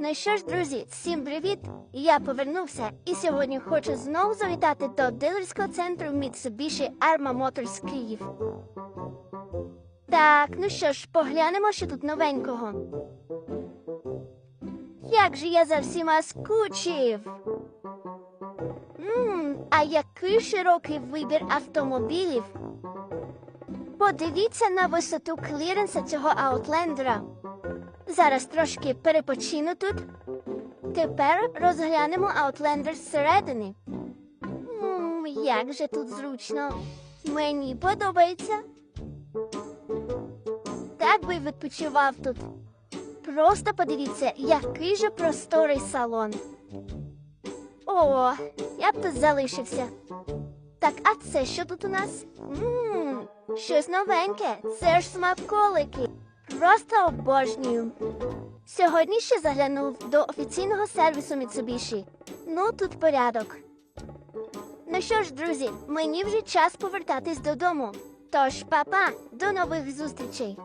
Ну що ж, друзі, всім привіт! Я повернувся і сьогодні хочу знову завітати до дилерського центру Mitsubishi Arma Motors Київ. Так, ну що ж, поглянемо, що тут новенького. Як же я за всіма скучив. Мм, а який широкий вибір автомобілів. Подивіться на висоту кліренса цього аутлендера. Зараз трошки перепочину тут. Тепер розглянемо аутлендер зсередини. М, як же тут зручно. Мені подобається. Так би відпочивав тут. Просто подивіться, який же просторий салон. О, я б тут залишився. Так, а це що тут у нас? Ммм, щось новеньке. Це ж смаколики. Просто обожнюю. Сьогодні ще заглянув до офіційного сервісу Mitsubishi. Ну тут порядок. Ну що ж, друзі, мені вже час повертатись додому. Тож, папа, -па, до нових зустрічей.